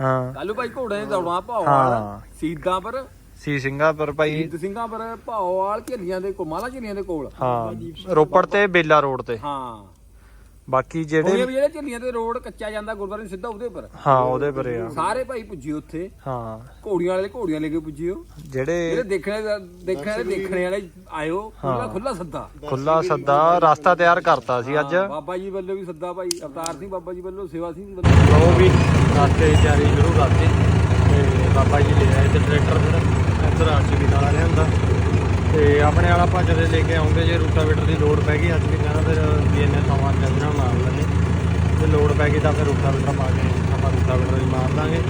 ਹਾਂ। ਕੱਲੂ ਭਾਈ ਘੋੜੇ ਨੇ ਦੌੜਨਾ ਭਾਵਾਲ ਹਾਂ। ਸੀਦਾਂ ਪਰ ਸੀ ਸਿੰਗਾਪੁਰ ਭਾਈ। ਸੀਦ ਸਿੰਘਾਂ ਪਰ ਭਾਵਾਲ ਝੱਲੀਆਂ ਦੇ ਕੋਲ ਮਾਲਾ ਝੱਲੀਆਂ ਦੇ ਕੋਲ। ਹਾਂ ਰੋਪੜ ਤੇ ਬੇਲਾ ਰੋਡ ਤੇ। ਹਾਂ। ਬਾਕੀ ਜਿਹੜੇ ਜਿਹੜੇ ਝੱਲੀਆਂ ਤੇ ਰੋਡ ਕੱਚਾ ਜਾਂਦਾ ਗੁਰਦੁਆਰੇ ਨੂੰ ਸਿੱਧਾ ਉਹਦੇ ਪਰ ਹਾਂ ਉਹਦੇ ਪਰੇ ਆ। ਸਾਰੇ ਭਾਈ ਪੁੱਜੇ ਉੱਥੇ। ਹਾਂ। ਘੋੜੀਆਂ ਵਾਲੇ ਘੋੜੀਆਂ ਲੈ ਕੇ ਪੁੱਜੇ ਹੋ ਜਿਹੜੇ ਜਿਹੜੇ ਦੇਖਣੇ ਦੇਖਣੇ ਵਾਲੇ ਦੇਖਣੇ ਵਾਲੇ ਆਇਓ ਖੁੱਲਾ ਖੁੱਲਾ ਸੱਦਾ। ਖੁੱਲਾ ਸੱਦਾ ਰਸਤਾ ਤਿਆਰ ਕਰਤਾ ਸੀ ਅੱਜ। ਬਾਬਾ ਜੀ ਵੱਲੋਂ ਵੀ ਸੱਦਾ ਭਾਈ ਅਵਤਾਰ ਸਿੰਘ ਬਾਬਾ ਜੀ ਵੱਲੋਂ ਸੇਵਾ ਸਿੰਘ ਵੱਲੋਂ। ਲੋ ਵੀ ਰਸਤੇ ਦੀ ਤਿਆਰੀ ਸ਼ੁਰੂ ਕਰਤੀ ਤੇ ਬਾਬਾ ਜੀ ਲੈ ਆਏ ਤੇ ਟਰੈਕਟਰ ਫਿਰ ਇੱਧਰ ਆ ਵੀ ਨਾਲ ਲਿਆਂਦਾ ਤੇ ਆਪਣੇ ਵਾਲਾ ਭੱਜਦੇ ਲੈ ਕੇ ਆਉਂਗੇ, ਜੇ ਰੂਟਾਵੇਟਰ ਦੀ ਲੋਡ ਪੈ ਗਈ, ਅੱਜ ਵੀ ਕਹਿੰਦਾ ਫਿਰ ਵੀ ਇੰਨੇ ਸਮਾਂ ਚੱਲਣਾ ਮਾਰ ਲੈਣੇ ਜੇ ਲੋਡ ਪੈ ਗਈ ਤਾਂ ਫਿਰ ਰੂਟਾਵੇਟਰ ਪਾ ਕੇ ਆਪਾਂ ਰੂਟਾਵੇਟਰ ਹੀ ਮਾਰ ਦਾਂਗੇ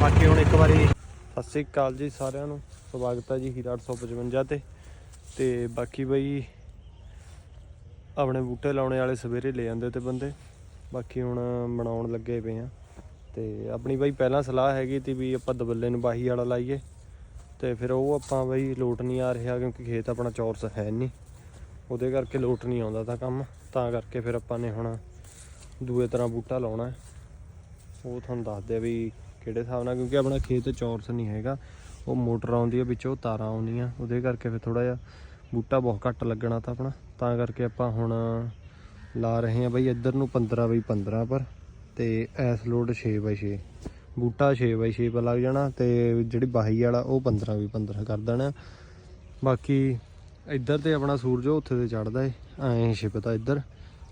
ਬਾਕੀ ਹੁਣ ਇੱਕ ਵਾਰੀ ਸਤਿ ਸ੍ਰੀ ਅਕਾਲ ਜੀ ਸਾਰਿਆਂ ਨੂੰ। ਸਵਾਗਤ ਹੈ ਜੀ ਹੀਰਾ 855 ਤੇ। ਤੇ ਬਾਕੀ ਬਈ, ਆਪਣੇ ਬੂਟੇ ਲਾਉਣੇ ਵਾਲੇ ਸਵੇਰੇ ਲੈ ਜਾਂਦੇ ਤੇ ਬੰਦੇ। ਬਾਕੀ ਹੁਣ ਬਣਾਉਣ ਲੱਗੇ ਪਏ ਆ। ਤੇ ਆਪਣੀ ਬਾਈ ਪਹਿਲਾਂ ਸਲਾਹ ਹੈਗੀ ਤੀ ਵੀ ਆਪਾਂ ਦਬੱਲੇ ਨੂੰ ਬਾਹੀ ਵਾਲਾ ਲਾਈਏ। ਤੇ ਫਿਰ ਉਹ ਆਪਾਂ ਬਈ ਲੋਟ ਨਹੀਂ ਆ ਰਿਹਾ ਕਿਉਂਕਿ ਖੇਤ ਆਪਣਾ ਚੌਰਸ ਹੈ ਨਹੀਂ। ਉਹਦੇ ਕਰਕੇ ਲੋਟ ਨਹੀਂ ਆਉਂਦਾ ਤਾਂ ਕੰਮ। ਤਾਂ ਕਰਕੇ ਫਿਰ ਆਪਾਂ ਨੇ ਹੁਣ ਦੂਏ ਤਰ੍ਹਾਂ ਬੂਟਾ ਲਾਉਣਾ। ਉਹ ਤੁਹਾਨੂੰ ਦੱਸਦੇ ਆ ਵੀ ਕਿਹੜੇ ਹਿਸਾਬ ਨਾਲ, ਕਿਉਂਕਿ ਆਪਣਾ ਖੇਤ ਚੌਰਸ ਨਹੀਂ ਹੈਗਾ। ਉਹ ਮੋਟਰ ਆਉਂਦੀ ਹੈ ਵਿੱਚੋਂ ਤਾਰਾਂ ਆਉਂਦੀਆਂ। ਉਹਦੇ ਕਰਕੇ ਫਿਰ ਥੋੜਾ ਜਿਹਾ ਬੂਟਾ ਬਹੁਤ ਘੱਟ ਲੱਗਣਾ ਤਾਂ ਆਪਣਾ। ਤਾਂ ਕਰਕੇ ਆਪਾਂ ਹੁਣ ਲਾ ਰਹੇ ਹਾਂ ਬਈ ਇੱਧਰ ਨੂੰ 15 ਬਈ 15 ਪਰ ਤੇ ਐਸ ਲੋਡ 6 ਬਾਈ 6 ਬੂਟਾ 6 ਬਾਈ 6 ਪਰ ਲੱਗ ਜਾਣਾ ਤੇ ਜਿਹੜੀ ਬਾਹੀ ਵਾਲਾ ਉਹ 15 ਵੀ 15 ਕਰ ਦੇਣਾ। ਬਾਕੀ ਇੱਧਰ ਤੇ ਆਪਣਾ ਸੂਰਜ ਉੱਥੇ ਤੇ ਚੜਦਾ ਏ, ਐਂ ਛਿਪਦਾ ਇੱਧਰ।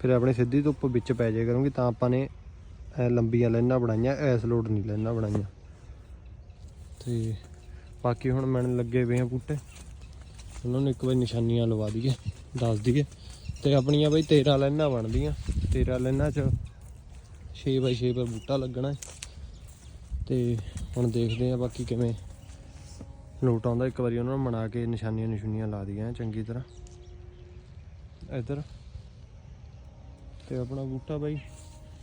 ਫਿਰ ਆਪਣੀ ਸਿੱਧੀ ਧੁੱਪ ਵਿੱਚ ਪੈ ਜਾਏ ਕਰੂੰਗੀ ਤਾਂ ਆਪਾਂ ਨੇ ਲੰਬੀਆਂ ਲਾਈਨਾਂ ਬਣਾਈਆਂ, ਐਸ ਲੋਡ ਨਹੀਂ ਲਾਈਨਾਂ ਬਣਾਈਆਂ। ਤੇ ਬਾਕੀ ਹੁਣ ਮੈਨੂੰ ਲੱਗੇ ਪਏ ਆ ਬੂਟੇ। ਉਹਨਾਂ ਨੂੰ ਇੱਕ ਵਾਰ ਨਿਸ਼ਾਨੀਆਂ ਲਵਾ ਦਈਏ, ਦੱਸ ਦਈਏ। ਤੇ ਆਪਣੀਆਂ ਬਈ 13 ਲਾਈਨਾਂ ਬਣਦੀਆਂ। 13 ਲਾਈਨਾਂ ਚ 6 ਬਾਈ 6 ਪਰ ਬੂਟਾ ਲੱਗਣਾ ਹੈ ਤੇ ਹੁਣ ਦੇਖਦੇ ਆ ਬਾਕੀ ਕਿਵੇਂ ਲੋਟ ਆਉਂਦਾ। ਇੱਕ ਵਾਰੀ ਉਹਨਾਂ ਨੂੰ ਬਣਾ ਕੇ ਨਿਸ਼ਾਨੀਆਂ ਨਿਸ਼ਾਨੀਆਂ ਲਾ ਦਈਆਂ ਚੰਗੀ ਤਰ੍ਹਾਂ। ਇੱਧਰ। ਤੇ ਆਪਣਾ ਬੂਟਾ ਬਾਈ।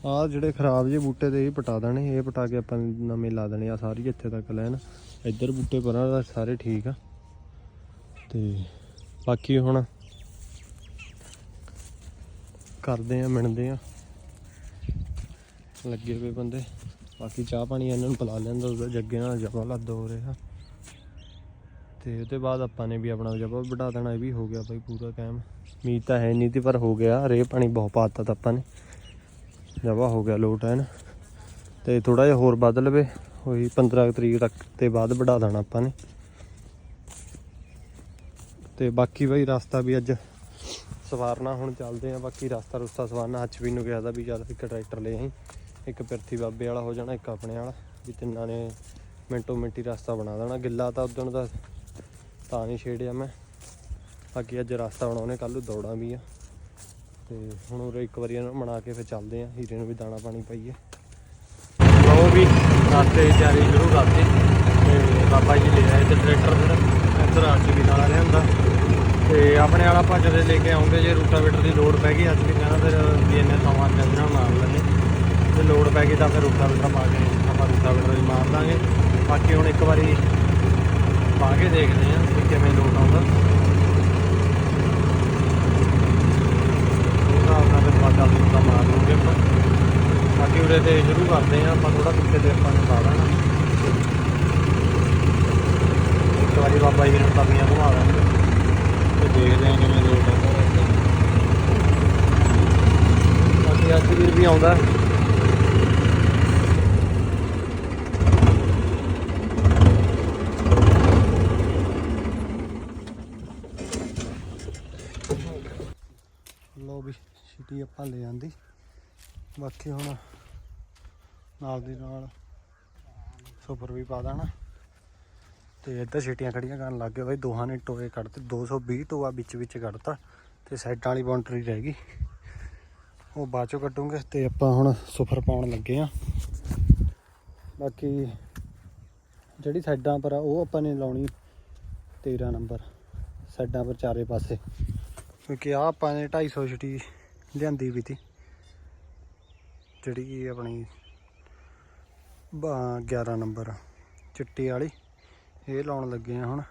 ਆਹ ਜਿਹੜੇ ਖਰਾਬ ਜੇ ਬੂਟੇ ਤੇ ਇਹ ਪਟਾ ਦੇਣੇ, ਇਹ ਪਟਾ ਕੇ ਆਪਾਂ ਨਵੇਂ ਲਾ ਦੇਣੇ ਆ, ਸਾਰੀ ਇੱਥੇ ਤੱਕ ਲੈਣ। ਇੱਧਰ ਬੂਟੇ ਪਰਾਂ ਦਾ ਸਾਰੇ ਠੀਕ ਆ। ਤੇ ਬਾਕੀ ਹੁਣ ਕਰਦੇ ਆ, ਮਿਣਦੇ ਆ। ਲੱਗੇ ਹੋਏ ਬੰਦੇ। ਬਾਕੀ ਚਾਹ ਪਾਣੀ ਇਹਨਾਂ ਨੂੰ ਪਿਲਾ ਲੈਂਦਾ ਉਹਦਾ ਜੱਗੇ ਨਾਲ ਜਬਾ ਲੱਦ ਹੋ ਰਿਹਾ। ਤੇ ਉਹਦੇ ਬਾਅਦ ਆਪਾਂ ਨੇ ਵੀ ਆਪਣਾ ਜਬਾ ਵਢਾ ਦੇਣਾ, ਇਹ ਵੀ ਹੋ ਗਿਆ ਬਾਈ ਪੂਰਾ ਕਾਇਮ ਉਮੀਦ ਤਾਂ ਹੈ ਨਹੀਂ ਤੀ ਪਰ ਹੋ ਗਿਆ। ਰੇ ਪਾਣੀ ਬਹੁਤ ਪਾਤਾ ਤਾਂ ਆਪਾਂ ਨੇ। ਜਬਾ ਹੋ ਗਿਆ ਲੋਟ ਐਨ। ਤੇ ਥੋੜਾ ਜਿਹਾ ਹੋਰ ਵੱਧ ਲਵੇ, ਉਹੀ 15 ਤਰੀਕ ਤੱਕ ਤੇ ਬਾਅਦ ਵਢਾ ਦੇਣਾ ਆਪਾਂ ਨੇ। ਤੇ ਬਾਕੀ ਬਾਈ ਰਸਤਾ ਵੀ ਅੱਜ ਸਵਾਰਨਾ, ਹੁਣ ਚੱਲਦੇ ਆ ਬਾਕੀ ਰਸਤਾ ਰੁਸਤਾ ਸਵਾਰਨਾ ਅੱਜ ਵੀ ਨੂੰ ਕਿਹਾ ਤਾਂ ਵੀ ਚੱਲ ਇੱਕ ਟਰੈਕਟਰ ਲੈ ਆਈ। ਇੱਕ ਪਿਰਥੀ ਬਾਬੇ ਵਾਲਾ ਹੋ ਜਾਣਾ, ਇੱਕ ਆਪਣੇ ਵਾਲਾ, ਵੀ ਤਿੰਨਾਂ ਨੇ ਮਿੰਟੋ ਮਿੰਟੀ ਰਸਤਾ ਬਣਾ ਦੇਣਾ। ਗਿੱਲਾ ਤਾਂ ਉਦੋਂ ਦਾ ਤਾਂ ਨਹੀਂ ਛੇੜਿਆ ਮੈਂ। ਬਾਕੀ ਅੱਜ ਰਸਤਾ ਬਣਾਉਣੇ ਕੱਲ ਨੂੰ ਦੌੜਾਂ ਵੀ ਆ। ਤੇ ਹੁਣ ਉਰੇ ਇੱਕ ਵਾਰੀ ਇਹਨਾਂ ਬਣਾ ਕੇ ਫਿਰ ਚੱਲਦੇ ਆ। ਹੀਰੇ ਨੂੰ ਵੀ ਦਾਣਾ ਪਾਣੀ ਪਾਈਏ। ਲਓ ਵੀ ਰਸਤੇ ਦੀ ਤਿਆਰੀ ਸ਼ੁਰੂ ਕਰਤੀ। ਤੇ ਬਾਬਾ ਜੀ ਲੈ ਆਏ ਤੇ ਟਰੈਕਟਰ ਫਿਰ ਇੱਧਰ ਆ ਕੇ ਵੀ ਨਾਲ ਲਿਆਂਦਾ। ਤੇ ਆਪਣੇ ਵਾਲਾ ਭੱਜਦੇ ਲੈ ਕੇ ਆਉਂਗੇ ਜੇ ਰੂਟਾਵੇਟਰ ਦੀ ਲੋਡ ਪੈ ਗਈ, ਅੱਜ ਵੀ ਕਹਿੰਦਾ ਫਿਰ ਵੀ ਇੰਨੇ ਸਮਾਂ ਚੱਲਣਾ ਮਾਰ ਲੈਣੇ ਜੇ ਲੋਡ ਪੈ ਗਈ ਤਾਂ ਫਿਰ ਰੂਟਾਵੇਟਰ ਪਾ ਕੇ ਆਪਾਂ ਰੂਟਾਵੇਟਰ ਹੀ ਮਾਰ ਦਾਂਗੇ। ਬਾਕੀ ਹੁਣ ਇੱਕ ਵਾਰੀ ਪਾ ਕੇ ਦੇਖਦੇ ਹਾਂ ਵੀ ਕਿਵੇਂ ਲੋਡ ਆਉਂਦਾ। ਉਹਦਾ ਆਪਣਾ ਫਿਰ ਬਾਜਾ ਲੂਟਾ ਮਾਰ ਲਵਾਂਗੇ ਆਪਾਂ। ਬਾਕੀ ਉਰੇ ਤੇ ਸ਼ੁਰੂ ਕਰਦੇ ਹਾਂ, ਆਪਾਂ ਥੋੜਾ ਪਿੱਛੇ ਤੇ ਆਪਾਂ ਨੇ ਪਾ ਦੇਣਾ। ਇੱਕ ਵਾਰੀ ਬਾਬਾ ਜੀ ਨੂੰ ਤਵੀਆਂ ਘੁਮਾ ਦਾਂਗੇ ਤੇ ਦੇਖਦੇ ਹਾਂ ਕਿਵੇਂ ਲੋਟ ਆਉਂਦਾ। ਬਾਕੀ ਅੱਜ ਵੀਰ ਵੀ ਆਉਂਦਾ ਲੋ ਵੀ ਛਿਟੀ ਆਪਾਂ ਬਾਕੀ ਹੁਣ ਨਾਲ ਦੀ ਨਾਲ ਸੁਪਰ ਵੀ ਪਾ ਦੇਣਾ। ਤੇ ਇੱਧਰ ਛੇਟੀਆਂ ਖੜੀਆਂ ਕਰਨ ਲੱਗ ਗਏ ਬਾਈ, ਦੋਹਾਂ ਨੇ ਟੋਏ ਕੱਢਤੇ 220 ਟੋਆ ਵਿੱਚ ਵਿੱਚ ਕੱਢਤਾ ਤੇ ਸਾਈਡਾਂ ਵਾਲੀ ਬਾਉਂਡਰੀ ਰਹਿ ਗਈ। ਉਹ ਬਾਅਦ ਚੋਂ ਕੱਢੂਗੇ ਤੇ ਆਪਾਂ ਹੁਣ ਸੁਫਰ ਪਾਉਣ ਲੱਗੇ ਆ। ਬਾਕੀ ਜਿਹੜੀ ਸਾਈਡਾਂ ਪਰ ਆ, ਉਹ ਆਪਾਂ ਨੇ ਲਾਉਣੀ 13 ਨੰਬਰ। ਸਾਈਡਾਂ ਪਰ ਚਾਰੇ ਪਾਸੇ। ਕਿਉਂਕਿ ਆ ਆਪਾਂ ਨੇ 250 ਛਿਟੀ ਲਿਆਂਦੀ ਵੀ ਤੀ। ਜਿਹੜੀ ਕਿ ਆਪਣੀ ਬਾ- 11 ਨੰਬਰ ਚਿੱਟੀ ਵਾਲੀ, ਇਹ ਲਾਉਣ ਲੱਗੇ ਆ ਹੁਣ।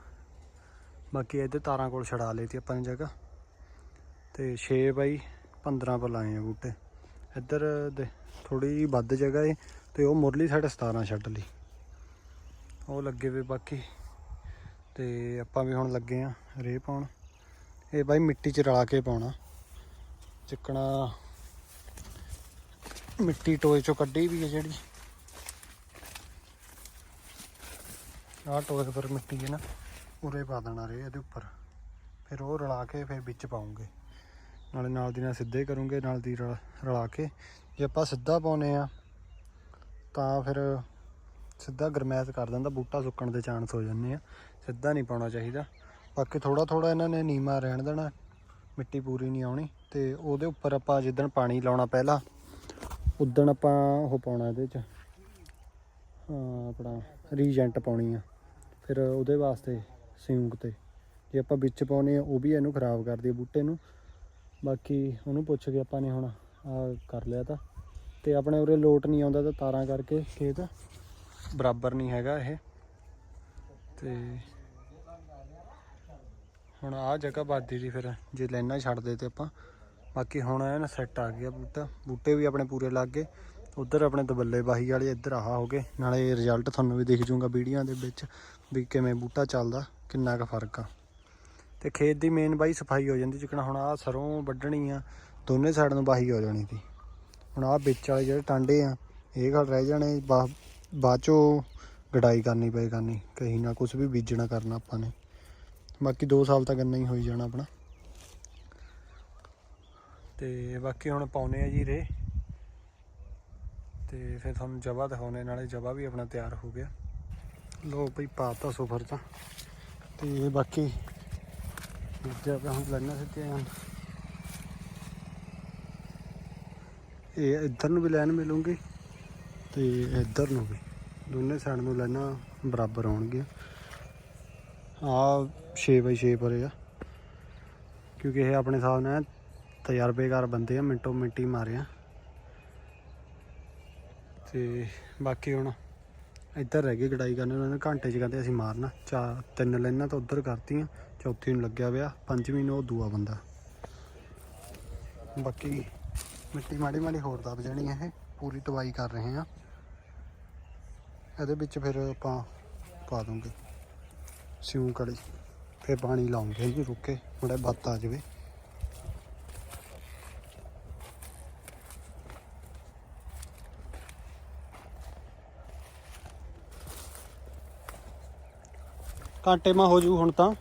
ਬਾਕੀ ਇਹਦੇ ਤਾਰਾਂ ਕੋਲ ਛੜਾ ਲਈ ਆਪਾਂ ਨੇ ਜਗ੍ਹਾ। ਤੇ 6 ਬਾਈ 15 ਪਰ ਲਾਏ ਆ ਬੂਟੇ। ਇੱਧਰ ਦੇ ਥੋੜੀ ਜਿਹੀ ਵੱਧ ਜਗ੍ਹਾ ਏ ਤੇ ਉਹ ਮੁਰਲੀ ਸਾਈਡ 17 ਛੱਡ ਲਈ। ਉਹ ਲੱਗੇ ਵੇ ਬਾਕੀ। ਤੇ ਆਪਾਂ ਵੀ ਹੁਣ ਲੱਗੇ ਆ ਰੇ ਪਾਉਣ। ਇਹ ਬਾਈ ਮਿੱਟੀ 'ਚ ਰਲਾ ਕੇ ਪਾਉਣਾ। ਚਿੱਕਣਾ ਮਿੱਟੀ ਟੋਏ ਚੋਂ ਕੱਢੀ ਵੀ ਹੈ ਜਿਹੜੀ। ਆਹ ਟੋਏ ਪਰ ਮਿੱਟੀ ਹੈ ਨਾ, ਉਰੇ ਪਾ ਦੇਣਾ ਰੇ ਇਹਦੇ ਉੱਪਰ। ਫਿਰ ਉਹ ਰਲਾ ਕੇ ਫਿਰ ਵਿੱਚ ਪਾਉਂਗੇ। ਨਾਲੇ ਨਾਲ ਦੀ ਨਾਲ ਸਿੱਧੇ ਕਰੂੰਗੇ, ਨਾਲ ਦੀ ਰਲ- ਰਲਾ ਕੇ। ਜੇ ਆਪਾਂ ਸਿੱਧਾ ਪਾਉਨੇ ਆ ਤਾਂ ਫਿਰ ਸਿੱਧਾ ਗਰਮੈਸ਼ ਕਰ ਦਿੰਦਾ, ਬੂਟਾ ਸੁੱਕਣ ਦੇ ਚਾਂਸ ਹੋ ਜਾਂਦੇ ਆ। ਸਿੱਧਾ ਨਹੀਂ ਪਾਉਣਾ ਚਾਹੀਦਾ। ਬਾਕੀ ਥੋੜਾ ਥੋੜਾ ਇਹਨਾਂ ਨੇ ਨੀਮਾ ਰਹਿਣ ਦੇਣਾ। ਮਿੱਟੀ ਪੂਰੀ ਨਹੀਂ ਆਉਣੀ ਤੇ ਉਹਦੇ ਉੱਪਰ ਆਪਾਂ ਜਿੱਦਣ ਪਾਣੀ ਲਾਉਣਾ ਪਹਿਲਾਂ, ਉਦਣ ਆਪਾਂ ਉਹ ਪਾਉਣਾ ਇਹਦੇ ਚ ਆਪਣਾ ਰੀਜੈਂਟ ਪਾਉਣੀ ਆ। ਫਿਰ ਉਹਦੇ ਵਾਸਤੇ ਸਿਉਂਕ ਤੇ, ਜੇ ਆਪਾਂ ਵਿੱਚ ਪਾਉਨੇ ਆ, ਉਹ ਵੀ ਇਹਨੂੰ ਖਰਾਬ ਕਰਦੀ ਆ ਬੂਟੇ ਨੂੰ। ਬਾਕੀ ਉਹਨੂੰ ਪੁੱਛ ਕੇ ਆਪਾਂ ਨੇ ਹੁਣ ਆ ਕਰ ਲਿਆ ਤਾਂ। ਤੇ ਆਪਣੇ ਉਰੇ ਲੋਟ ਨਹੀਂ ਆਉਂਦਾ ਤਾਂ ਤਾਰਾਂ ਕਰਕੇ ਖੇਤ, ਬਰਾਬਰ ਨਹੀਂ ਹੈਗਾ ਇਹ। ਤੇ ਹੁਣ ਆਹ ਜਗ੍ਹਾ ਬਾਦੀ ਦੀ ਫਿਰ, ਜੇ ਲਾਈਨਾਂ ਛੱਡਦੇ ਤੇ ਆਪਾਂ। ਬਾਕੀ ਹੁਣ ਐਨ ਸੈੱਟ ਆ ਗਿਆ ਬੂਟਾ। ਬੂਟੇ ਵੀ ਆਪਣੇ ਪੂਰੇ ਲੱਗ ਗਏ। ਉਧਰ ਆਪਣੇ ਦਬੱਲੇ ਬਾਹੀ ਵਾਲੇ ਇੱਧਰ ਆਹ ਹੋ ਗਏ। ਨਾਲੇ ਰਿਜ਼ਲਟ ਤੁਹਾਨੂੰ ਵੀ ਦਿਖ ਜੂਗਾ ਵੀਡੀਓ ਦੇ ਵਿੱਚ ਵੀ ਕਿਵੇਂ ਬੂਟਾ ਚੱਲਦਾ, ਕਿੰਨਾ ਕੁ ਫ਼ਰਕ ਆ। ਤੇ ਖੇਤ ਦੀ ਮੇਨ ਬਾਈ ਸਫ਼ਾਈ ਹੋ ਜਾਂਦੀ, ਜਿਕਣਾ ਹੁਣ ਆਹ ਸਰੋਂ ਵੱਢਣੀ ਆ, ਦੋਨੇ ਸਾਈਡ ਨੂੰ ਬਾਹੀ ਹੋ ਜਾਣੀ ਸੀ। ਹੁਣ ਆਹ ਵਿੱਚ ਵਾਲੇ ਜਿਹੜੇ ਟਾਂਡੇ ਆ, ਇਹ ਗੱਲ ਰਹਿ ਜਾਣੇ, ਬਾ- ਬਾਅਦ ਚੋਂ ਗਡਾਈ ਕਰਨੀ ਪਏ ਕਰਨੀ, ਕਹੀ ਨਾ ਕੁਝ ਵੀ ਬੀਜਣਾ ਕਰਨਾ ਆਪਾਂ ਨੇ। ਬਾਕੀ 2 ਸਾਲ ਤੱਕ ਇੰਨਾ ਹੀ ਹੋਈ ਜਾਣਾ ਆਪਣਾ। ਤੇ ਬਾਕੀ ਹੁਣ ਪਾਉਨੇ ਆ ਜੀ ਰੇ। ਤੇ ਫਿਰ ਤੁਹਾਨੂੰ ਜਵਾ ਦਿਖਾਉਣੇ ਨਾਲੇ ਜਵਾ ਵੀ ਆਪਣਾ ਤਿਆਰ ਹੋ ਗਿਆ। ਲੋ ਭਈ ਪਾਤਾ ਸੁਫਰ ਤਾਂ। ਤੇ ਬਾਕੀ ਦੂਜਾ ਆਪਾਂ ਹੁਣ ਲੈਣਾ ਸਿੱਧੇ ਹੁਣ। ਇਹ ਇੱਧਰ ਨੂੰ ਵੀ ਲੈਣ ਮਿਲੂਗੀ ਤੇ ਇੱਧਰ ਨੂੰ ਵੀ। ਦੋਨੇ ਸਾਈਡ ਨੂੰ ਲੈਣਾ ਬਰਾਬਰ ਆਉਣਗੀਆਂ। ਆ 6 ਬਾਈ 6 ਪਰੇ ਆ। ਕਿਉਂਕਿ ਇਹ ਆਪਣੇ ਹਿਸਾਬ ਨਾਲ ਤਜਰਬੇਕਾਰ ਬੰਦੇ ਆ, ਮਿੰਟੋ ਮਿੰਟੀ ਮਾਰਿਆ ਤੇ ਬਾਕੀ ਹੁਣ ਇੱਧਰ ਰਹਿ ਗਈ ਗੜਾਈ ਕਰਨੀ, ਉਹਨਾਂ ਨੇ ਘੰਟੇ 'ਚ ਕਹਿੰਦੇ ਅਸੀਂ ਮਾਰਨਾ। ਚਾਰ ਤਿੰਨ ਲਾਈਨਾਂ ਤਾਂ ਉੱਧਰ ਕਰਤੀਆਂ, ਚੌਥੀ ਨੂੰ ਲੱਗਿਆ ਪਿਆ, ਪੰਜਵੀਂ ਨੂੰ ਉਹ ਦੂਆ ਬੰਦਾ। ਬਾਕੀ ਮਿੱਟੀ ਮਾੜੀ ਮਾੜੀ ਹੋਰ ਦਬ ਜਾਣੀ ਹੈ ਇਹ, ਪੂਰੀ ਦਵਾਈ ਕਰ ਰਹੇ ਆ। ਇਹਦੇ ਵਿੱਚ ਫਿਰ ਆਪਾਂ ਪਾ ਦੂੰਗੇ। ਸਿਉਂ ਕੜੀ ਫਿਰ ਪਾਣੀ ਲਾਉਂਗੇ ਜੀ ਰੁੱਕ ਕੇ ਥੋੜਾ ਬੱਤ ਆ ਜਾਵੇ। ਘੰਟੇ ਮਾ ਹੋ ਜੂ ਹੁਣ ਤਾਂ।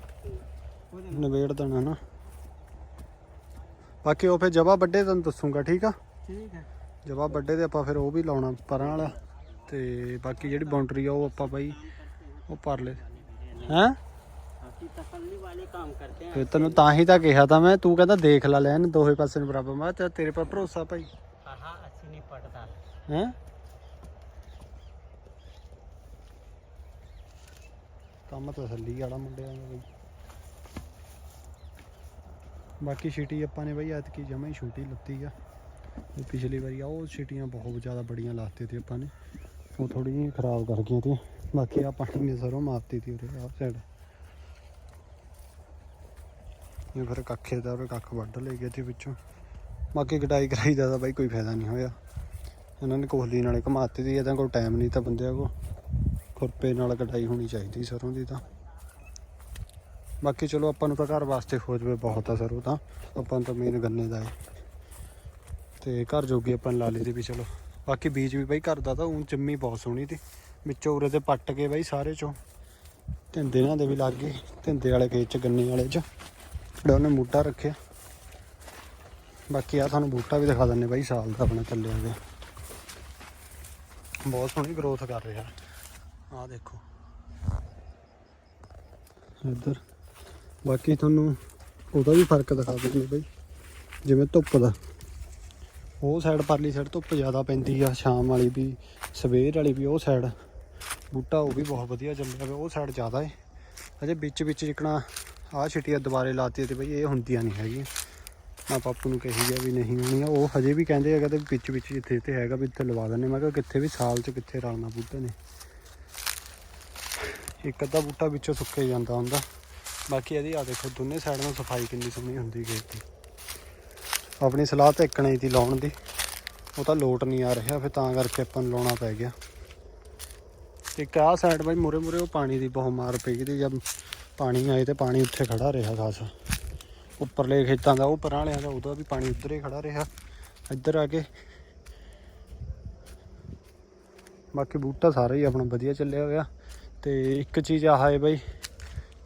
ਨਵੇੜ ਦੇਣਾ ਨਾ। ਬਾਕੀ ਉਹ ਫਿਰ ਜਵਾ ਵੱਡੇ ਤੁਹਾਨੂੰ ਦੱਸੂਗਾ ਠੀਕ ਆ? ਠੀਕ ਹੈ ਜਵਾ ਵੱਡੇ ਤੇ ਆਪਾਂ ਫਿਰ ਉਹ ਵੀ ਲਾਉਣਾ ਪਰਾਂ ਵਾਲਾ। ਤੇ ਬਾਕੀ ਜਿਹੜੀ ਬਾਉਂਡਰੀ ਆ ਉਹ ਆਪਾਂ ਬਾਈ ਉਹ ਪਰ ਲੈ ਹੈ? ਤਸੱਲੀ ਵਾਲੇ ਕੰਮ ਕਰਦੇ ਆ ਤੈਨੂੰ ਤਾਂ ਹੀ ਤਾਂ ਕਿਹਾ ਤਾਂ ਮੈਂ ਤੂੰ ਕਹਿੰਦਾ ਦੇਖ ਲੈ ਲੈਣ ਦੋਹੇ ਤਸੱਲੀ ਵਾਲਾ ਮੁੰਡਿਆਂ ਦਾ ਬਈ। ਬਾਕੀ ਛਿਟੀ ਆਪਾਂ ਨੇ ਬਈ ਐਤਕੀ ਜਮਾ ਹੀ ਛੋਟੀ ਲੱਤੀ ਆ। ਪਿਛਲੀ ਵਾਰੀ ਆ ਉਹ ਛਿਟੀਆਂ ਬਹੁਤ ਜ਼ਿਆਦਾ ਬੜੀਆਂ ਲਾਤੇ ਤੇ ਆਪਾਂ ਨੇ। ਉਹ ਥੋੜੀ ਜਿਹੀ ਖਰਾਬ ਕਰ ਗਈਆਂ ਤੇ। ਬਾਕੀ ਆ ਪਾਣੀ ਨੇ ਸਰੋਂ ਮਾਰਤੀ ਤੀ ਉਰੇ ਆ ਸਾਈਡ ਇਹ ਫਿਰ ਕੱਖੇ ਦਾ ਉਹ ਕੱਖ ਵੱਢ ਲੈ ਗਏ ਤੇ ਵਿੱਚੋਂ। ਬਾਕੀ ਕਟਾਈ ਕਰਾਈ ਦਾ ਤਾਂ ਬਾਈ ਕੋਈ ਫਾਇਦਾ ਨਹੀਂ ਹੋਇਆ। ਇਹਨਾਂ ਨੇ ਕੋਹਲੀ ਨਾਲੇ ਘਮਾਤੀ ਦੀ ਇਹਦਾ ਕੋਲ ਟਾਈਮ ਨਹੀਂ ਤਾਂ ਬੰਦਿਆਂ ਕੋ ਖੁਰਪੇ ਨਾਲ ਕਟਾਈ ਹੋਣੀ ਚਾਹੀਦੀ ਸਰੋਂ ਦੀ ਤਾਂ। ਬਾਕੀ ਚਲੋ ਆਪਾਂ ਨੂੰ ਤਾਂ ਘਰ ਵਾਸਤੇ ਹੋ ਜਵੇ ਬਹੁਤ ਆ ਸਰੋਂ ਤਾਂ। ਆਪਾਂ ਨੂੰ ਤਾਂ ਮੇਨ ਗੰਨੇ ਦਾ ਹੈ ਤੇ ਘਰ ਜੋਗੀ ਆਪਾਂ ਨੇ ਲਾ ਲਈ ਦੀ ਵੀ ਚਲੋ। ਬਾਕੀ ਬੀਜ ਵੀ ਬਾਈ ਘਰ ਦਾ ਤਾਂ ਉਂ ਜੰਮੀ ਬਹੁਤ ਸੋਹਣੀ ਤੀ। ਵਿੱਚੋਂ ਉਰੇ ਤੇ ਪੱਟ ਕੇ ਬਾਈ ਸਾਰੇ ਚੋਂ। ਧਿੰਦੇ ਨਾਲ ਦੇ ਵੀ ਲੱਗ ਗਏ, ਧਿੰਦੇ ਵਾਲੇ ਖੇਤ ਚ, ਗੰਨੇ ਵਾਲੇ ਚ। ਜਿਹੜਾ ਉਹਨੇ ਬੂਟਾ ਰੱਖਿਆ। ਬਾਕੀ ਆ ਤੁਹਾਨੂੰ ਬੂਟਾ ਵੀ ਦਿਖਾ ਦਿੰਨੇ ਬਾਈ, ਸਾਲ ਦਾ ਆਪਣਾ ਚੱਲਿਆ ਗਿਆ ਬਹੁਤ ਸੋਹਣੀ ਗਰੋਥ ਕਰ ਰਿਹਾ। ਆਹ ਦੇਖੋ। ਇੱਧਰ। ਬਾਕੀ ਤੁਹਾਨੂੰ ਉਹਦਾ ਵੀ ਫ਼ਰਕ ਦਿਖਾ ਦਿੰਦੇ ਬਾਈ। ਜਿਵੇਂ ਧੁੱਪ ਦਾ। ਉਹ ਸਾਈਡ ਪਰਲੀ ਸਾਈਡ ਧੁੱਪ ਜ਼ਿਆਦਾ ਪੈਂਦੀ ਆ, ਸ਼ਾਮ ਵਾਲੀ ਵੀ, ਸਵੇਰ ਵਾਲੀ ਵੀ ਉਹ ਸਾਈਡ ਬੂਟਾ ਉਹ ਵੀ ਬਹੁਤ ਵਧੀਆ ਚੱਲਿਆ ਵਾ, ਉਹ ਸਾਈਡ ਜ਼ਿਆਦਾ ਹੈ ਅਜੇ ਵਿੱਚ ਵਿੱਚ ਜਿਕਣਾ ਆਹ ਛਿਟੀਆਂ ਦੁਬਾਰੇ ਲਾਤੀ ਤੇ ਬਈ ਇਹ ਹੁੰਦੀਆਂ ਨਹੀਂ ਹੈਗੀਆਂ। ਮੈਂ ਪਾਪੂ ਨੂੰ ਕਹੀ ਗਿਆ ਵੀ ਨਹੀਂ ਹੋਣੀਆਂ, ਉਹ ਹਜੇ ਵੀ ਕਹਿੰਦੇ ਹੈਗਾ ਤੇ ਵਿੱਚ ਵਿੱਚ ਜਿੱਥੇ ਜਿੱਥੇ ਹੈਗਾ ਵੀ ਇੱਥੇ ਲਵਾ ਦਿੰਦੇ ਮੈਂ ਕਿਹਾ ਕਿੱਥੇ ਵੀ ਸਾਲ 'ਚ ਕਿੱਥੇ ਰਲਣਾ ਬੂਟੇ ਨੇ। ਇੱਕ ਅੱਧਾ ਬੂਟਾ ਵਿੱਚੋਂ ਸੁੱਕੇ ਜਾਂਦਾ ਹੁੰਦਾ। ਬਾਕੀ ਇਹਦੀ ਆ ਦੇਖੋ, ਦੋਨੇ ਸਾਈਡ ਨੂੰ ਸਫ਼ਾਈ ਕਿੰਨੀ ਸੋਹਣੀ ਹੁੰਦੀ ਗਈ ਦੀ ਆਪਣੀ ਸਲਾਹ ਤਾਂ ਇੱਕਣੇ ਦੀ ਲਾਉਣ ਦੀ। ਉਹ ਤਾਂ ਲੋਟ ਨਹੀਂ ਆ ਰਿਹਾ, ਫਿਰ ਤਾਂ ਕਰਕੇ ਆਪਾਂ ਨੂੰ ਲਾਉਣਾ ਪੈ ਗਿਆ। ਇੱਕ ਆਹ ਸਾਈਡ ਬਾਈ ਮੁਰੇ ਮੁਰੇ ਉਹ ਪਾਣੀ ਦੀ ਬਹੁਤ ਮਾਰ ਪਈ ਤੇ ਜਦ ਪਾਣੀ ਆਏ ਤੇ ਪਾਣੀ ਉੱਥੇ ਖੜਾ ਰਿਹਾ ਖਾਸ ਉੱਪਰਲੇ ਖੇਤਾਂ ਦਾ, ਉਹ ਪਰਾਂ ਵਾਲਿਆਂ ਦਾ, ਉਹਦਾ ਵੀ ਪਾਣੀ ਉੱਧਰ ਹੀ ਖੜਾ ਰਿਹਾ। ਇੱਧਰ ਆ ਕੇ ਬਾਕੀ ਬੂਟਾ ਸਾਰਾ ਹੀ ਆਪਣਾ ਵਧੀਆ ਚੱਲਿਆ ਹੋਇਆ। ਤੇ ਇੱਕ ਚੀਜ਼ ਆਹ ਹੈ ਬਾਈ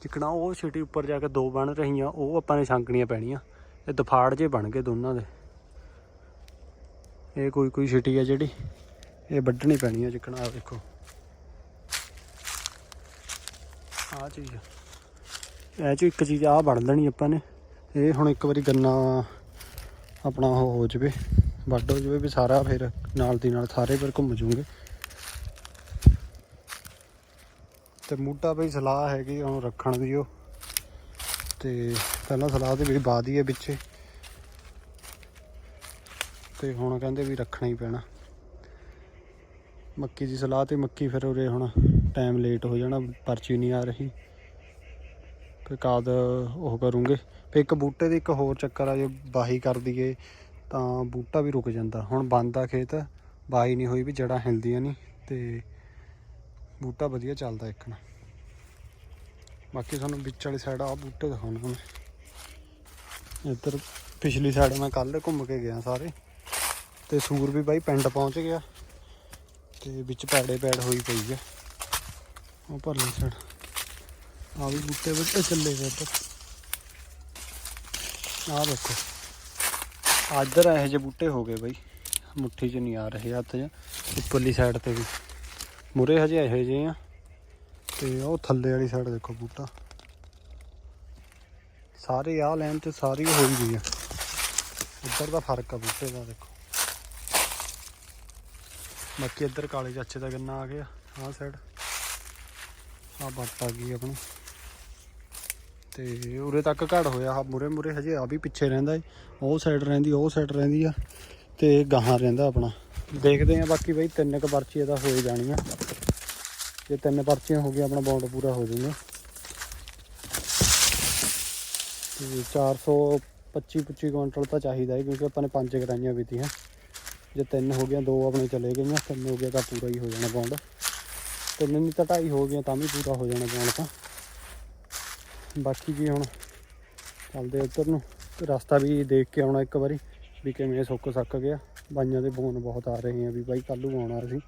ਚਿਕਣਾ ਉਹ ਛਿਟੀ ਉੱਪਰ ਜਾ ਕੇ ਦੋ ਬਣ ਰਹੀਆਂ, ਉਹ ਆਪਾਂ ਨੇ ਛਾਂਕਣੀਆਂ ਪੈਣੀਆਂ। ਇਹ ਦਫਾੜ ਜੇ ਬਣ ਗਏ ਦੋਨਾਂ ਦੇ। ਇਹ ਕੋਈ ਕੋਈ ਛਿਟੀ ਆ ਜਿਹੜੀ, ਇਹ ਵੱਢਣੀ ਪੈਣੀ ਆ ਚਿਕਣਾ ਆਹ ਦੇਖੋ ਆਹ ਚੀਜ਼ ਇਹ ਚ ਇੱਕ ਚੀਜ਼ ਆਹ ਬਣ ਲੈਣੀ ਆਪਾਂ ਨੇ। ਇਹ ਹੁਣ ਇੱਕ ਵਾਰੀ ਗੰਨਾ ਆਪਣਾ ਉਹ ਹੋ ਜਵੇ ਵੱਡ ਹੋ ਜਵੇ ਵੀ ਸਾਰਾ ਫਿਰ ਨਾਲ ਦੀ ਨਾਲ ਸਾਰੇ ਪਰ ਘੁੰਮ ਜੂਗੇ। ਤੇ ਮੂਟਾ ਬਈ ਸਲਾਹ ਹੈਗੀ ਉਹਨੂੰ ਰੱਖਣ ਦੀ ਉਹ। ਤੇ ਪਹਿਲਾਂ ਸਲਾਹ ਦੇ ਵੀ ਬਾਅਦ ਹੀ ਹੈ ਵਿੱਚੇ ਤੇ ਹੁਣ ਕਹਿੰਦੇ ਵੀ ਰੱਖਣਾ ਹੀ ਪੈਣਾ। ਮੱਕੀ ਦੀ ਸਲਾਹ ਤੇ ਮੱਕੀ ਫਿਰ ਉਰੇ ਹੁਣ ਟਾਈਮ ਲੇਟ ਹੋ ਜਾਣਾ, ਪਰਚੀ ਨਹੀਂ ਆ ਰਹੀ। ਫਿਰ ਕਾਦ ਉਹ ਕਰੂੰਗੇ? ਫਿਰ ਇੱਕ ਬੂਟੇ ਦੇ ਇੱਕ ਹੋਰ ਚੱਕਰ ਆ, ਜੇ ਬਾਹੀ ਕਰ ਦਈਏ, ਤਾਂ ਬੂਟਾ ਵੀ ਰੁਕ ਜਾਂਦਾ। ਹੁਣ ਬੰਦ ਆ ਖੇਤ, ਬਾਹੀ ਨਹੀਂ ਹੋਈ ਵੀ ਜੜਾਂ ਹਿਲਦੀਆਂ ਨਹੀਂ, ਤੇ ਬੂਟਾ ਵਧੀਆ ਚੱਲਦਾ ਇੱਕ ਨਾ ਬਾਕੀ ਤੁਹਾਨੂੰ ਵਿੱਚ ਵਾਲੀ ਸਾਈਡ ਆ ਬੂਟੇ ਦਿਖਾਉਣਾ ਹੁਣ ਇੱਧਰ ਪਿਛਲੀ ਸਾਈਡ ਮੈਂ ਕੱਲ ਘੁੰਮ ਕੇ ਗਿਆ ਸਾਰੇ, ਤੇ ਸੂਰ ਵੀ ਬਾਈ ਪਿੰਡ ਪਹੁੰਚ ਗਿਆ, ਤੇ ਵਿੱਚ ਪੈੜੇ ਪੈੜ ਹੋਈ ਪਈ ਆ। ਉਹ ਪਰਲੀ ਸਾਈਡ ਆ ਵੀ ਬੂਟੇ ਵਿੱਚ ਚੱਲੇ ਗਏ ਇੱਧਰ ਆ ਦੇਖੋ। ਇੱਧਰ ਇਹੋ ਜਿਹੇ ਬੂਟੇ ਹੋ ਗਏ ਬਈ। ਮੁੱਠੀ 'ਚ ਨਹੀਂ ਆ ਰਹੇ, ਹੱਥ 'ਚ। ਉੱਪਰਲੀ ਸਾਈਡ ਤੇ ਵੀ। ਮੁਰੇ ਹਜੇ ਇਹੋ ਜਿਹੇ ਆ। ਤੇ ਉਹ ਥੱਲੇ ਵਾਲੀ ਸਾਈਡ ਦੇਖੋ ਬੂਟਾ। ਸਾਰੇ ਆਹ ਲੈਣ ਤੇ ਸਾਰੀ ਹੋ ਗਈ ਆ। ਉੱਧਰ ਦਾ ਫ਼ਰਕ ਆ ਬੂਟੇ ਦਾ, ਦੇਖੋ। ਬਾਕੀ ਇੱਧਰ ਕਾਲੇ ਚਾਚੇ ਦਾ ਗੰਨਾ ਆ ਗਿਆ, ਆਹ ਸਾਈਡ ਆਹ ਬੱਟ ਆ ਗਈ ਆਪਣੀ। ਤੇ ਉਰੇ ਤੱਕ ਘੜ ਹੋਇਆ ਆ ਮੁਰੇ ਮੁਰੇ ਹਜੇ ਆ ਵੀ ਪਿੱਛੇ ਰਹਿੰਦਾ ਏ। ਉਹ ਸਾਈਡ ਰਹਿੰਦੀ, ਉਹ ਸਾਈਡ ਰਹਿੰਦੀ ਆ। ਤੇ ਗਾਹਾਂ ਰਹਿੰਦਾ ਆਪਣਾ। ਦੇਖਦੇ ਆ ਬਾਕੀ ਬਈ ਤਿੰਨ ਕ ਪਰਚੀਆਂ ਤਾਂ ਹੋਏ ਜਾਣੀਆਂ। ਜੇ ਤਿੰਨ ਪਰਚੀਆਂ ਹੋ ਗਈਆਂ, ਆਪਣਾ ਬੌਂਡ ਪੂਰਾ ਹੋ ਜਾਊਗਾ। ਤੇ 425 25 ਕੁਇੰਟਲ ਤਾਂ ਚਾਹੀਦਾ ਹੈ ਕਿਉਂਕਿ ਆਪਾਂ ਨੇ ਪੰਜ ਕਰਾਈਆਂ ਵੀ ਤੀਆਂ ਜੇ ਤਿੰਨ ਹੋ ਗਈਆਂ, ਦੋ ਆਪਣੇ ਚਲੇ ਗਈਆਂ, ਤਿੰਨ ਹੋ ਗਿਆ ਤਾਂ ਪੂਰਾ ਹੀ ਹੋ ਜਾਣਾ ਬੌਂਡ ਤਿੰਨ ਨਹੀਂ ਤਾਂ ਢਾਈ ਹੋ ਗਈਆਂ, ਤਾਂ ਵੀ ਪੂਰਾ ਹੋ ਜਾਣਾ ਬੌਂਡ ਤਾਂ। ਬਾਕੀ ਵੀ ਹੁਣ ਚੱਲਦੇ ਉੱਧਰ ਨੂੰ। ਰਸਤਾ ਵੀ ਦੇਖ ਕੇ ਆਉਣਾ ਇੱਕ ਵਾਰੀ, ਵੀ ਕਿਵੇਂ ਸੁੱਕ ਸੱਕ ਗਿਆ। ਬਾਈਆਂ ਦੇ ਫੋਨ ਬਹੁਤ ਆ ਰਹੇ ਆ ਵੀ ਬਾਈ ਕੱਲ੍ਹ ਨੂੰ ਆਉਣਾ ਅਸੀਂ।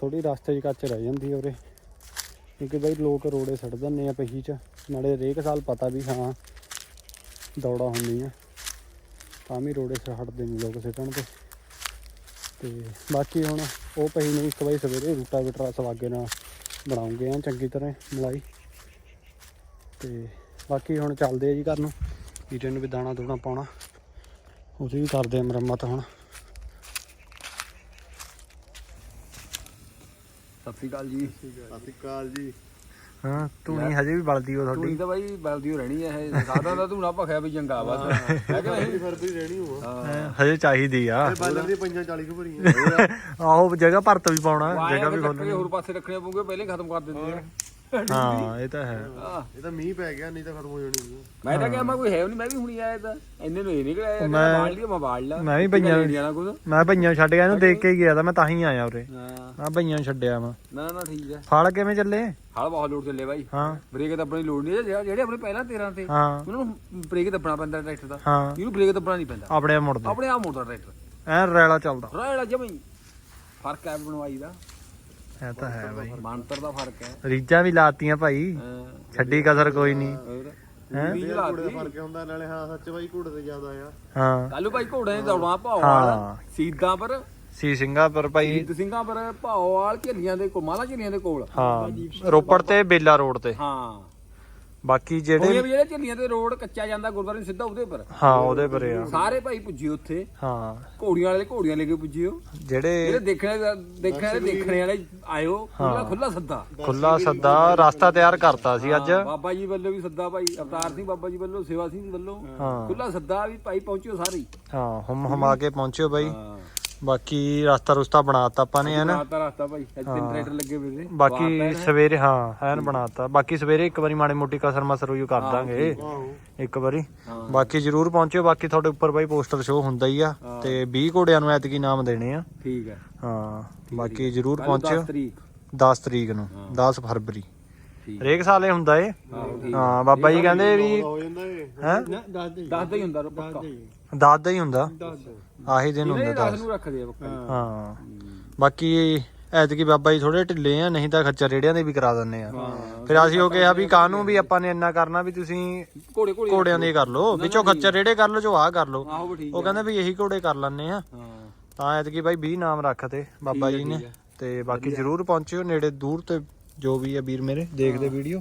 ਥੋੜੀ ਰਸਤੇ 'ਚ ਕੱਚ ਰਹਿ ਜਾਂਦੀ ਉਰੇ। ਕਿਉਂਕਿ ਬਾਈ ਲੋਕ ਰੋੜੇ ਛੱਡ ਦਿੰਦੇ ਆ ਪਹੀ 'ਚ। ਨਾਲੇ ਹਰੇਕ ਸਾਲ ਪਤਾ ਵੀ ਹਾਂ, ਦੌੜਾ ਹੁੰਦੀ ਆ ਤਾਂ ਵੀ ਰੋੜੇ ਛੱਡਦੇ ਨਹੀਂ ਲੋਕ ਸਿੱਟਣ ਤੇ। ਤੇ ਬਾਕੀ ਹੁਣ ਉਹ ਪਹੀ ਨੂੰ ਇੱਕ ਵਾਰੀ ਸਵੇਰੇ ਰੂਟਾ ਬਿਟਰਾ ਸਵਾਗੇ ਨਾਲ ਬਣਾਉਂਗੇ ਆ ਚੰਗੀ ਤਰ੍ਹਾਂ ਮਲਾਈ। ਤੇ ਬਾਕੀ ਹੁਣ ਚੱਲਦੇ ਆ ਜੀ ਘਰ ਨੂੰ। ਵੀਰੇ ਨੂੰ ਵੀ ਦਾਣਾ ਦੂਣਾ ਪਾਉਣਾ। ਉਹਦੀ ਵੀ ਕਰਦੇ ਆ ਮੁਰੰਮਤ ਹੁਣ। ਸਤਿ ਸ਼੍ਰੀ ਅਕਾਲ ਜੀ। ਸਤਿਕਾਲ ਜੀ। ਹਾਂ ਤੂੰ ਨਹੀਂ ਹਜੇ ਵੀ ਬਲਦੀ ਉਹ ਤੂੰ ਤੁਹਾਡੀ ਤਾਂ ਬਾਈ ਬਲਦੀ ਹੋ ਰਹਿਣੀ ਹੈ ਇਹ। ਸਾਦਾ ਦਾ ਧੂਣਾ ਭਖਿਆ ਵੀ ਚੰਗਾ ਬਸ ਹੈ। ਕਿ ਨਹੀਂ। ਫਰਵਰੀ ਰਹਿਣੀ ਹੋਆ ਹਾਂ। ਹਜੇ ਚਾਹੀਦੀ ਆ। ਬਾਲਰ ਦੀ ਪੰਜਾਂ 40 ਕੁ ਭਰੀਆਂ ਆਹੋ ਜਗ੍ਹਾ ਭਰਤ ਵੀ ਪਾਉਣਾ ਜਗ੍ਹਾ ਵੀ ਵੀ ਟੱਕਰੇ ਹੋਰ ਪਾਸੇ ਰੱਖਣੇ ਪਊਗੇ ਪਹਿਲੇ ਖਤਮ ਕਰ ਦਿੰਦੇ ਆ ਹਾਂ ਇਹ ਤਾਂ ਹੈ। ਇਹ ਤਾਂ ਮੀਂਹ ਪੈ ਗਿਆ ਨਹੀਂ ਤਾਂ ਖਤਮ ਹੋ ਜਾਣੀ ਮੈਂ ਤਾਂ ਕਿਹਾ ਮੈਂ ਕੋਈ ਹੈ ਨਹੀਂ ਮੈਂ ਵੀ ਹੁਣੀ ਆਇਆ ਤਾਂ। ਇੰਨੇ ਨੂੰ ਇਹ ਨਿਕਲ ਆਇਆ ਮੈਂ- ਬਾੜ ਲਿਆ ਮੈਂ ਬਾੜ ਲਾ। ਮੈਂ ਵੀ ਭਈਆਂ- ਮੈਂ ਭਈਆਂ ਛੱਡ ਗਿਆ ਇਹਨੂੰ ਦੇਖ ਕੇ ਹੀ ਗਿਆ ਤਾਂ ਮੈਂ ਤਾਂ ਹੀ ਆਇਆ ਉਰੇ। ਹਾਂ। ਮੈਂ ਭਈਆਂ ਨੂੰ ਛੱਡਿਆ ਮੈਂ ਨਾ ਨਾ ਠੀਕ ਹੈ ਫਲ ਕਿਵੇਂ ਚੱਲੇ? ਹਾਲ ਬਹੁਤ ਲੋਡ ਚੱਲੇ ਬਾਈ। ਹਾਂ। ਬ੍ਰੇਕ ਦੱਬਣ ਦੀ ਲੋੜ ਨਹੀਂ ਹੈ ਜਿਹੜੇ ਆਪਣੇ ਪਹਿਲਾਂ 13 ਤੇ ਹਾਂ। ਉਹਨਾਂ ਨੂੰ ਬ੍ਰੇਕ ਦੱਬਣਾ ਪੈਂਦਾ ਟਰੈਕਟਰ ਦਾ। ਹਾਂ। ਇਹਨੂੰ ਬ੍ਰੇਕ ਦੱਬਣਾ ਨਹੀਂ ਪੈਂਦਾ। ਆਪਣੇ ਆਪ ਮੁੜਦੇ। ਆਪਣੇ ਆਪ ਮੋੜਦਾ ਟਰੈਕਟਰ। ਐ ਰੈਲਾ ਚੱਲਦਾ। ਰਾਇਲਾ ਜਮਈ ਫ਼ਰਕ ਹੈ ਬਣਵਾਈ ਦਾ। ਇਹ ਤਾਂ ਹੈ ਬਾਈ। ਮਾਨਤਰ ਦਾ ਫ਼ਰਕ ਹੈ। ਰੀਜਾਂ ਵੀ ਲਾਤੀਆਂ ਭਾਈ। ਹਾਂ ਛੱਡੀ ਕਸਰ ਕੋਈ ਨਹੀਂ। ਹੋਰ? ਹੈਂ? ਵੀ ਘੋੜੇ ਦਾ ਲਾਤੀ ਫ਼ਰਕ ਹੁੰਦਾ ਨਾਲੇ ਹਾਂ ਸੱਚ ਬਾਈ ਘੋੜੇ ਤੇ ਜ਼ਿਆਦਾ ਆ। ਹਾਂ। ਕੱਲੂ ਭਾਈ ਘੋੜੇ ਨੇ ਦੌੜਾਂ ਭਾਓ ਹਾਂ। ਵਾਲ ਸੀਦਾਂ ਪਰ। ਸੀ ਸਿੰਘਾਪੁਰ ਭਾਈ। ਸੀਦ ਸਿੰਘਾਂ ਪਰ ਭਾਓ ਵਾਲ ਝੱਲੀਆਂ ਦੇ ਕੋਲ ਮਾਲਾ ਝੱਲੀਆਂ ਦੇ ਕੋਲ। ਹਾਂ। ਰੋਪੜ ਤੇ ਬੇਲਾ ਰੋਡ ਤੇ। ਹਾਂ। ਬਾਕੀ ਜਿਹੜੇ ਜਿਹੜੇ ਝੱਲੀਆਂ ਤੇ ਰੋਡ ਕੱਚਾ ਜਾਂਦਾ ਗੁਰਦੁਆਰੇ ਨੂੰ ਸਿੱਧਾ ਉਹਦੇ ਪਰ ਹਾਂ ਉਹਦੇ ਪਰੇ ਆ। ਸਾਰੇ ਭਾਈ ਪੁੱਜੇ ਉੱਥੇ। ਹਾਂ। ਘੋੜੀਆਂ ਵਾਲੇ ਘੋੜੀਆਂ ਲੈ ਕੇ ਪੁੱਜੇ ਉਹ। ਜਿਹੜੇ ਜਿਹੜੇ ਦੇਖਣੇ ਦੇਖਣੇ ਵਾਲੇ ਦੇਖਣੇ ਵਾਲੇ ਆਇਓ ਖੁੱਲਾ ਖੁੱਲਾ ਸੱਦਾ। ਖੁੱਲਾ ਸੱਦਾ ਰਸਤਾ ਤਿਆਰ ਕਰਤਾ ਸੀ ਅੱਜ। ਹਾਂ, ਬਾਬਾ ਜੀ ਵੱਲੋਂ ਵੀ ਸੱਦਾ ਭਾਈ ਅਵਤਾਰ ਸਿੰਘ ਬਾਬਾ ਜੀ ਵੱਲੋਂ ਸੇਵਾ ਸਿੰਘ ਵੱਲੋਂ। ਹਾਂ। ਖੁੱਲਾ ਸੱਦਾ ਵੀ ਭਾਈ ਪਹੁੰਚਿਓ ਸਾਰੇ ਹੀ। ਹਾਂ ਹਮ ਹਮਾ ਕੇ ਪਹੁੰਚਿਓ ਬਾਈ। ਹਾਂ। ਬਾਕੀ ਰਸਤਾ ਰੁਸਤਾ ਬਣਾਤਾ ਆਪਾਂ ਨੇ ਹੈ ਨਾ ਬਣਾਤਾ ਰਸਤਾ ਭਾਈ ਅੱਜ ਤਿੰਨ ਟਰੈਕਟਰ ਲੱਗੇ ਹੋਏ ਨੇ। ਬਾਕੀ ਸਵੇਰੇ ਹਾਂ ਐਨ ਬਣਾਤਾ। ਬਾਕੀ ਸਵੇਰੇ ਇੱਕ ਵਾਰੀ ਮਾੜੀ ਮੋਟੀ ਕਸਰ ਮਸਰ ਹੋਈ ਕਰ ਦਾਂਗੇ। ਇੱਕ ਵਾਰੀ। ਹਾਂ। ਬਾਕੀ ਜਰੂਰ ਪਹੁੰਚਿਓ ਬਾਕੀ ਤੁਹਾਡੇ ਉੱਪਰ ਬਾਈ ਪੋਸਟਰ ਸ਼ੋ ਹੁੰਦਾ ਹੀ ਆ। ਹਾਂ। ਤੇ 20 ਘੋੜਿਆਂ ਨੂੰ ਐਤਕੀ ਨਾਮ ਦੇਣੇ ਆ। ਠੀਕ ਹੈ ਹਾਂ ਬਾਕੀ ਜਰੂਰ ਕੱਲ੍ਹ ਪਹੁੰਚਿਓ। 10 ਤਰੀਕ। 10 ਤਰੀਕ ਨੂੰ 10 ਫਰਵਰੀ। ਠੀਕ। ਹਰੇਕ ਸਾਲੇ ਹੁੰਦਾ ਏ। ਆਹੋ ਠੀਕ ਹਾਂ ਬਾਬਾ ਜੀ ਕਹਿੰਦੇ ਵੀ ਹੈ ਦੱਸ ਦਾ। ਹੀ ਹੁੰਦਾ ਰੋ ਪੱਕਾ ਦਸ ਦਾ ਹੀ ਹੁੰਦਾ। ਆਹੀ ਦਿਨ ਹੁੰਦਾ 10 ਦਸ ਨੂੰ ਰੱਖਦੇ ਆ ਪੱਕਾ ਹੀ। ਬਾਕੀ ਐਤਕੀ ਬਾਬਾ ਜੀ ਥੋੜੇ ਢਿੱਲੇ ਆ ਨਹੀਂ ਤਾਂ ਖੱਚਰ ਰੇੜਿਆਂ ਦੇ ਵੀ ਕਰਾ ਦਿੰਨੇ ਆ। ਫਿਰ ਅਸੀਂ ਉਹ ਕਿਹਾ ਵੀ ਕਾਹਨੂੰ ਵੀ ਆਪਾਂ ਨੇ ਇੰਨਾ ਕਰਨਾ ਵੀ ਤੁਸੀਂ ਘੋੜੇ ਘੋੜੇ ਘੋੜਿਆਂ ਦੇ ਕਰ ਲਓ ਵਿੱਚੋਂ ਖੱਚਰ ਰੇੜੇ ਕਰ ਲਓ ਜੋ ਆਹ ਕਰ ਲਓ। ਉਹ ਕਹਿੰਦੇ ਵੀ ਇਹੀ ਘੋੜੇ ਕਰ ਲੈਣੇ ਆ। ਤਾਂ ਐਤਕੀ ਬਾਈ 20 ਨਾਮ ਰੱਖਤੇ ਬਾਬਾ ਜੀ ਨੇ। ਤੇ ਬਾਕੀ ਜਰੂਰ ਪਹੁੰਚਿਓ ਨੇੜੇ ਦੂਰ ਤੇ ਜੋ ਵੀ ਆ ਵੀਰ ਮੇਰੇ ਦੇਖਦੇ ਵੀਡੀਓ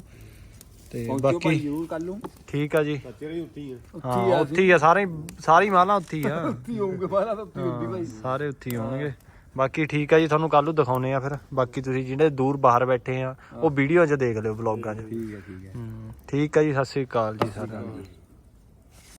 ਤੇ ਬਾਕੀ ਜ਼ਰੂਰ ਕੱਲ ਨੂੰ। ਠੀਕ ਆ ਜੀ। ਉੱਥੀ ਹਾਂ ਉੱਥੇ ਹੀ ਆ ਸਾਰੇ ਸਾਰੀ ਮਾਲਾ ਉੱਥੇ ਹੀ ਆ। ਉੱਥੀ ਹੋਊਗੇ ਬਾਹਰ ਤਾਂ ਉੱਥੀ ਹੁੰਦੀ ਭਾਈ। ਸਾਰੇ ਉੱਥੇ ਹੋਣਗੇ। ਬਾਕੀ ਠੀਕ ਆ ਜੀ ਤੁਹਾਨੂੰ ਕੱਲ ਨੂੰ ਦਿਖਾਉਨੇ ਆ ਫਿਰ। ਬਾਕੀ ਤੁਸੀਂ ਜਿਹੜੇ ਦੂਰ ਬਾਹਰ ਬੈਠੇ ਆ ਉਹ ਵੀਡੀਓ 'ਚ ਦੇਖ ਲਿਓ ਵਲੌਗਾਂ 'ਚ ਠੀਕ ਹੈ ਠੀਕ ਹਮ, ਠੀਕ ਆ ਜੀ ਸਤਿ ਸ੍ਰੀ ਅਕਾਲ ਜੀ ਸਾਰਿਆਂ ਨੂੰ।